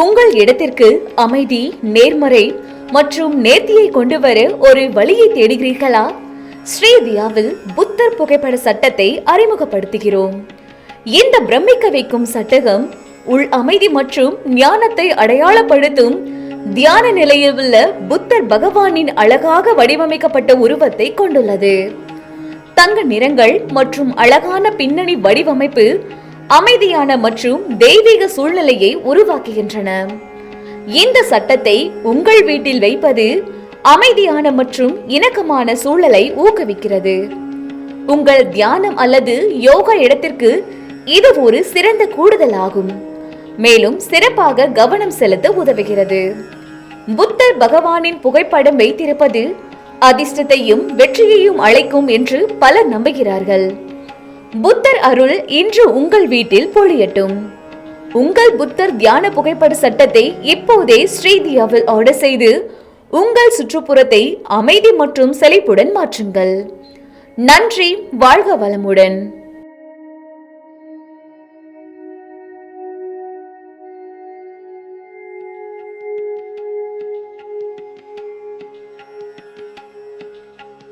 உங்கள் இடத்திற்கு அமைதி நேர்மறை மற்றும் நேர்த்தியை கொண்டு வர ஒரு வழியை தேடுகிறீர்களா? ஸ்ரீதியாவில் புத்தர் புகைப்பட சட்டத்தை அறிமுகப்படுத்துகிறோம். இந்த பிரமிக்க வைக்கும் சட்டகம் உள் அமைதி மற்றும் ஞானத்தை அடையாளப்படுத்தும் தியான நிலையில் உள்ள புத்தர் பகவானின் அழகாக வடிவமைக்கப்பட்ட உருவத்தை கொண்டுள்ளது. தங்க நிறங்கள் மற்றும் அழகான பின்னணி வடிவமைப்பு அமைதியான மற்றும் தெய்வீக சூழ்நிலையை உருவாக்குகின்றன. இந்த சட்டத்தை உங்கள் வீட்டில் வைப்பது அமைதியான மற்றும் இணக்கமான சூழலை ஊக்குவிக்கிறது. உங்கள் தியானம் அல்லது யோகா இடத்திற்கு இது ஒரு சிறந்த கூடுதலாகும். மேலும் சிறப்பாக கவனம் செலுத்த உதவுகிறது. புத்தர் பகவானின் புகைப்படம் வைத்திருப்பது அதிர்ஷ்டத்தையும் வெற்றியையும் அழைக்கும் என்று பலர் நம்புகிறார்கள். புத்தர் அருள் இன்று உங்கள் வீட்டில் பொழியட்டும். உங்கள் புத்தர் தியான புகைப்பட சட்டத்தை இப்போதே ஸ்ரீதியாவில் ஆர்டர் செய்து உங்கள் சுற்றுப்புறத்தை அமைதி மற்றும் செழிப்புடன் மாற்றுங்கள். நன்றி வாழ்க வளமுடன்.